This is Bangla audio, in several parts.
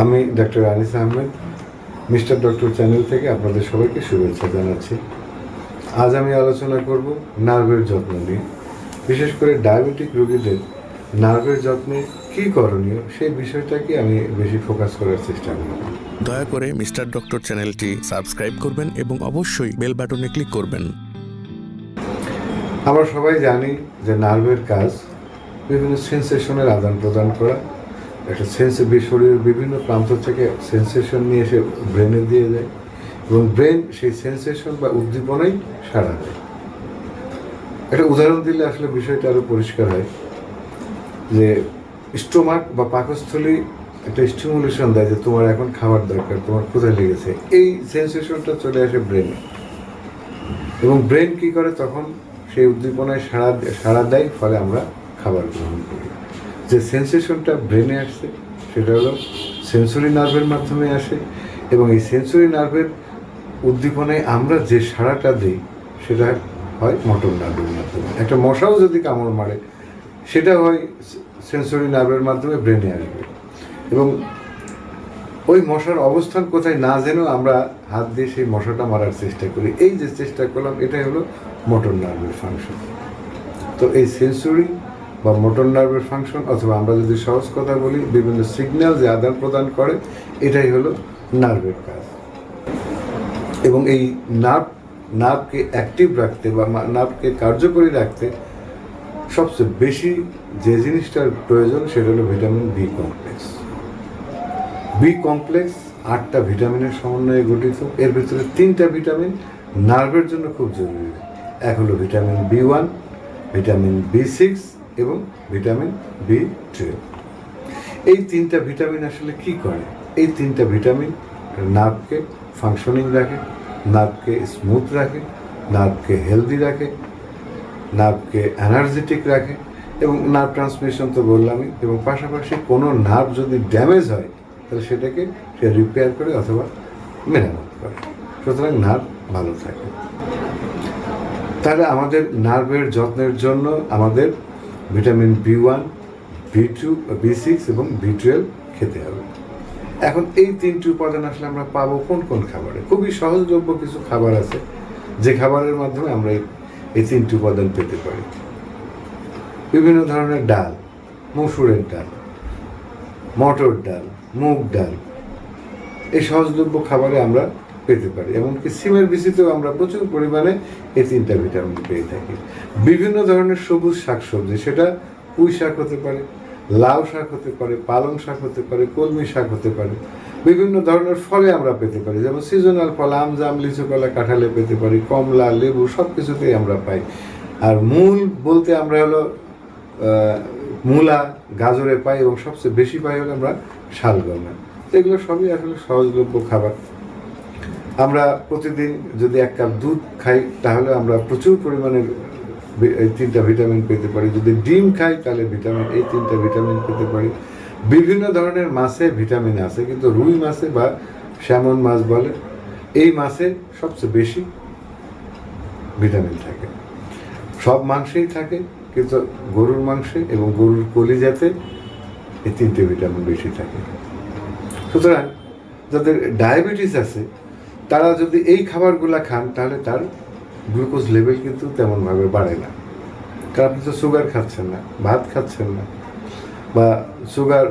আমি doctor Anis Ahmed mister doctor channel থেকে আপনাদের সবাইকে শুভেচ্ছা জানাচ্ছি। আজ আমি আলোচনা করব নার্ভের যত্ন নিয়ে। বিশেষ করে ডায়াবেটিক রোগীদের নার্ভের যত্নে কী করণীয় সেই বিষয়টাকে আমি বেশি ফোকাস করার চেষ্টা করব। দয়া করে মিস্টার ডক্টর চ্যানেলটি সাবস্ক্রাইব করবেন এবং অবশ্যই বেল বাটনে ক্লিক করবেন। আমরা সবাই জানি যে নার্ভের কাজ বিভিন্ন সেন্সেশনের আদান প্রদান করা একটা সেন্সে শরীরের বিভিন্ন প্রান্ত থেকে সেন্সেশন নিয়ে এসে ব্রেনে দিয়ে যায় এবং ব্রেন সেই সেন্সেশন বা উদ্দীপনাই সারা দেয়। একটা উদাহরণ দিলে আসলে বিষয়টা আরও পরিষ্কার হয় যে স্টোমাক বা পাকস্থলী একটা স্টিমুলেশন দেয় যে তোমার এখন খাবার দরকার, তোমার কোথায় লেগেছে। এই সেন্সেশনটা চলে আসে ব্রেনে এবং ব্রেন কি করে? তখন সেই উদ্দীপনায় সাড়া সাড়া দেয়, ফলে আমরা খাবার গ্রহণ করি। যে সেন্সেশনটা ব্রেনে আসছে, সেটা হলো সেন্সরি নার্ভের মাধ্যমে আসে এবং এই সেন্সরি নার্ভের উদ্দীপনায় আমরা যে সাড়াটা দিই, সেটা হয় মোটর নার্ভের মাধ্যমে। একটা মশাও যদি কামড় মারে, সেটা হয় সেন্সরি নার্ভের মাধ্যমে ব্রেনে আসবে। এবং ওই মশার অবস্থান কোথায় না জেনেও আমরা হাত দিয়ে সেই মশাটা মারার চেষ্টা করি। এই যে চেষ্টা করলাম, এটাই হলো মোটর নার্ভের ফাংশন তো এই সেন্সরি বা মোটর নার্ভের ফাংশন অথবা আমরা যদি সহজ কথা বলি, বিভিন্ন সিগন্যাল যে আদান প্রদান করে, এটাই হলো নার্ভের কাজ। এবং এই নার্ভ নার্ভকে অ্যাক্টিভ রাখতে বা নার্ভকে কার্যকরী রাখতে সবচেয়ে বেশি যে জিনিসটার প্রয়োজন, সেটা হলো vitamin B complex B complex আটটা ভিটামিনের সমন্বয়ে গঠিত। এর ভিতরে তিনটা ভিটামিন নার্ভের জন্য খুব জরুরি। এক হলো vitamin B one vitamin B six এবং ভিটামিন বি টুয়েলভ এই তিনটা ভিটামিন আসলে কি করে? এই তিনটা ভিটামিন নার্ভকে ফাংশনিং রাখে, নার্ভকে স্মুথ রাখে, নার্ভকে হেলদি রাখে, নার্ভকে এনার্জেটিক রাখে এবং নার্ভ ট্রান্সমিশন তো বললামই এবং পাশাপাশি কোনো নার্ভ যদি ড্যামেজ হয়, তাহলে সেটাকে সে রিপেয়ার করে অথবা মেরামত করে। সুতরাং নার্ভ ভালো থাকে। তাহলে আমাদের নার্ভের যত্নের জন্য আমাদের vitamin B one, B two, B six এবং বি টুয়েলভ খেতে হবে। এখন এই তিনটি উপাদান আসলে আমরা পাবো কোন কোন খাবারে? খুবই সহজলভ্য কিছু খাবার আছে যে খাবারের মাধ্যমে আমরা এই- তিনটি উপাদান পেতে পারি। বিভিন্ন ধরনের ডাল, মসুরের ডাল, মটর ডাল, মুগ ডাল, এই সহজলভ্য খাবারে আমরা পেতে পারি। এমনকি সিমের বিচিতেও আমরা প্রচুর পরিমাণে এই তিনটা ভিটামিন পেয়ে থাকি। বিভিন্ন ধরনের সবুজ শাকসবজি, সেটা পুঁই শাক হতে পারে, লাউ শাক হতে পারে, পালং শাক হতে পারে, কলমি শাক হতে পারে। বিভিন্ন ধরনের ফলে আমরা পেতে পারি, যেমন সিজনাল ফল, আম, জাম, লিচু, কলা, কাঁঠালে পেতে পারি, কমলা, লেবু সব কিছুতেই আমরা পাই। আর মূল বলতে আমরা হলো মূলা, গাজরে পাই এবং সবচেয়ে বেশি পাই হলো আমরা শালগমে। এগুলো সবই আসলে সহজলভ্য খাবার। আমরা প্রতিদিন যদি এক কাপ দুধ খাই, তাহলে আমরা প্রচুর পরিমাণে এই তিনটা ভিটামিন পেতে পারি। যদি ডিম খাই, তাহলে ভিটামিন, এই তিনটা ভিটামিন পেতে পারি। বিভিন্ন ধরনের মাছে ভিটামিন আছে, কিন্তু রুই মাছে বা স্যামন মাছ বলে, এই মাছে সবচেয়ে বেশি ভিটামিন থাকে। সব মাংসেই থাকে, কিন্তু গরুর মাংসে এবং গরুর কলিজাতে এই তিনটে ভিটামিন বেশি থাকে। সুতরাং, যাদের ডায়াবেটিস আছে তারা যদি এই খাবারগুলো খান, তাহলে তার গ্লুকোজ লেভেল কিন্তু তেমনভাবে বাড়ে না। কারণ আপনি তো সুগার খাচ্ছেন না, ভাত খাচ্ছেন না, বা সুগার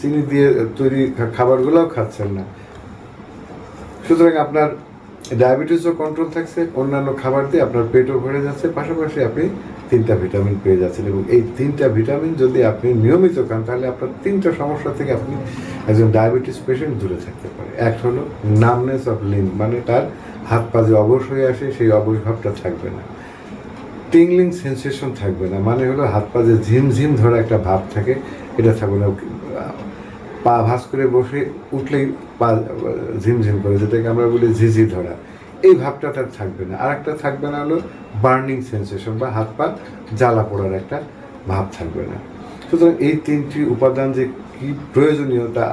চিনি দিয়ে তৈরি খাবারগুলোও খাচ্ছেন না। সুতরাং আপনার ডায়াবেটিসও কন্ট্রোল থাকছে, অন্যান্য খাবার দিয়ে আপনার পেটও ভরে যাচ্ছে, পাশাপাশি আপনি তিনটা ভিটামিন পেয়ে যাচ্ছেন এবং এই তিনটা ভিটামিন যদি আপনি নিয়মিত খান, তাহলে আপনার তিনটা সমস্যা থেকে আপনি একজন ডায়াবেটিস পেশেন্ট দূরে থাকতে পারে। এক হলো নামনেস অফ লিম মানে তার হাত পা যে অবশ হয়ে আসে, সেই অবশ ভাবটা থাকবে না। টিংলিং সেন্সেশন থাকবে না মানে হলো হাত পা যে ঝিমঝিম ধরা একটা ভাব থাকে, এটা থাকবে না। পা ভাস করে বসে উঠলেই পা ঝিমঝিম করে, যেটাকে আমরা বলি ঝিঝি ধরা। এই ভাবটা তার থাকবে না। আর একটা থাকবে না হলো বার্নিং সেন্সেশন বা হাত পা জ্বালা পোড়ার একটা ভাব থাকবে না। সুতরাং এই তিনটি উপাদান যে কি প্রয়োজনীয়তা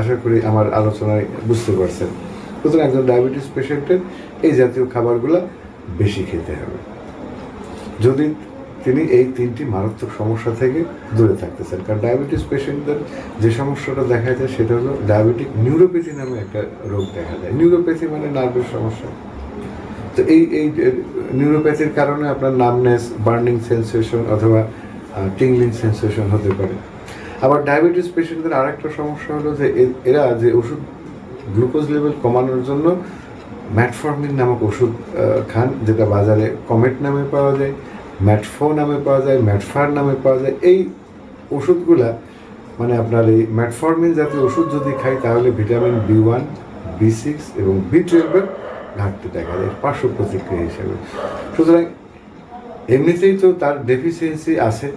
আশা করি আমার আলোচনায় বুঝতে পারছেন। সুতরাং একজন ডায়াবেটিস পেশেন্টের এই জাতীয় খাবারগুলো বেশি খেতে হবে। যদি তিনি এই তিনটি মারাত্মক সমস্যা থেকে দূরে থাকতেছেন। কারণ ডায়াবেটিস পেশেন্টদের যে সমস্যাটা দেখা যায় সেটা হলো ডায়াবেটিক নিউরোপ্যাথি নামে একটা রোগ দেখা যায়। নিউরোপ্যাথি মানে নার্ভের সমস্যা। তো এই এই নিউরোপ্যাথির কারণে আপনার নামনেস বার্নিং সেন্সেশন অথবা টিংলিং সেন্সেশন হতে পারে। আবার ডায়াবেটিস পেশেন্টদের আরেকটা সমস্যা হলো যে এরা যে ওষুধ গ্লুকোজ লেভেল কমানোর জন্য ম্যাটফর্মিন নামক ওষুধ খান, যেটা বাজারে কমেট নামে পাওয়া যায়। ম্যাটফো নামে পাওয়া যায়, ম্যাটফার নামে পাওয়া যায়। এই ওষুধগুলা মানে আপনার এই ম্যাটফর্মিন জাতীয় ওষুধ যদি খাই, তাহলে vitamin B one, B six এবং বি টুয়েলভের ঘাটতি দেখা যায় পার্শ্ব প্রতিক্রিয়া হিসেবে। সুতরাং এমনিতেই তো তার ডেফিসিয়েন্সি আছে,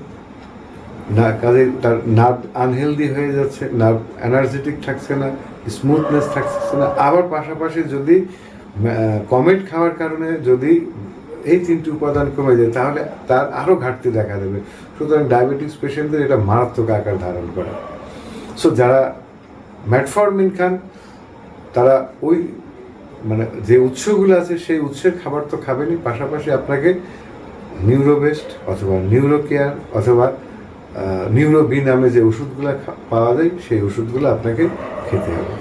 না, কাজে তার নার্ভ আনহেলদি হয়ে যাচ্ছে নার্ভ এনার্জেটিক থাকছে না স্মুথনেস থাকছে না। আবার পাশাপাশি যদি কমেট খাওয়ার কারণে যদি এই তিনটি উপাদান কমে যায়, তাহলে তার আরও ঘাটতি দেখা দেবে। সুতরাং ডায়াবেটিস পেশেন্টদের এটা মারাত্মক আকার ধারণ করে। সো যারা ম্যাটফর্মিন খান, তারা ওই মানে যে উৎসগুলো আছে, সেই উৎসের খাবার তো খাবেনই। পাশাপাশি আপনাকে নিউরোবেস্ট অথবা নিউরো কেয়ার অথবা নিউরোবি নামে যে ওষুধগুলো পাওয়া যায়, সেই ওষুধগুলো আপনাকে খেতে হবে।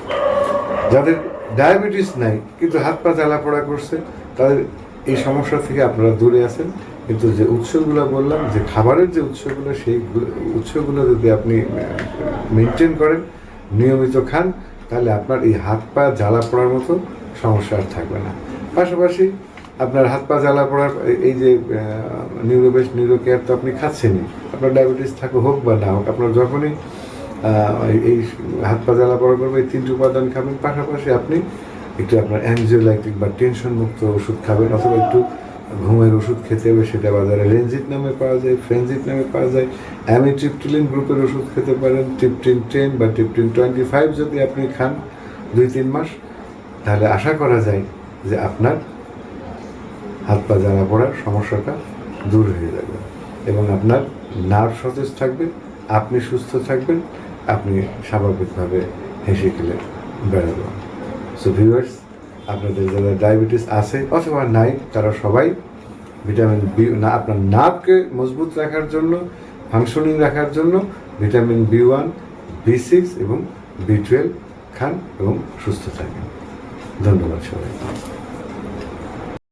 যাদের ডায়াবেটিস নাই, কিন্তু হাত পা জ্বালা করছে, তাদের এই সমস্যা থেকে আপনারা দূরে আছেন। কিন্তু যে উৎসগুলো বললাম, যে খাবারের যে উৎসগুলো, সেই উৎসগুলো যদি আপনি মেনটেন করেন, নিয়মিত খান, তাহলে আপনার এই হাত পা জ্বালা পড়ার মতো সমস্যা আর থাকবে না। পাশাপাশি আপনার হাত পা জ্বালা পড়ার, এই- যে নিউরোবেস্ট নিউরো কেয়ার তো আপনি খাচ্ছেনই। আপনার ডায়াবেটিস থাকুক হোক বা না হোক, আপনার যখনই এই হাত পা জ্বালা পড়া করবে এই তিনটি উপাদান খাবেন, পাশাপাশি আপনি একটু আপনার অ্যাংজিওলাইটিক বা টেনশন মুক্ত ওষুধ খাবেন অথবা একটু ঘুমের ওষুধ খেতে হবে, সেটা বাজারে রেঞ্জিট নামে পাওয়া যায় ফ্রেঞ্জিট নামে পাওয়া যায়। অ্যামিট্রিপটিলিন গ্রুপের ওষুধ খেতে পারেন টিপটিন টেন বা টিপটিন টোয়েন্টি ফাইভ যদি আপনি খান দুই তিন মাস, তাহলে আশা করা যায় যে আপনার হাত পা জ্বালা পড়ার সমস্যাটা দূর হয়ে যাবে এবং আপনার নার্ভ সতেজ থাকবে, আপনি সুস্থ থাকবেন, আপনি স্বাভাবিকভাবে হেসে খেলে বেড়াবেন। সো ভিউয়ার্স আপনাদের যারা ডায়াবেটিস আছে অথবা নাই, তারা সবাই ভিটামিন বি না, আপনার নার্ভকে মজবুত রাখার জন্য ফাংশনিং রাখার জন্য vitamin B one B six এবং বি টুয়েলভ খান এবং সুস্থ থাকেন। ধন্যবাদ সবাই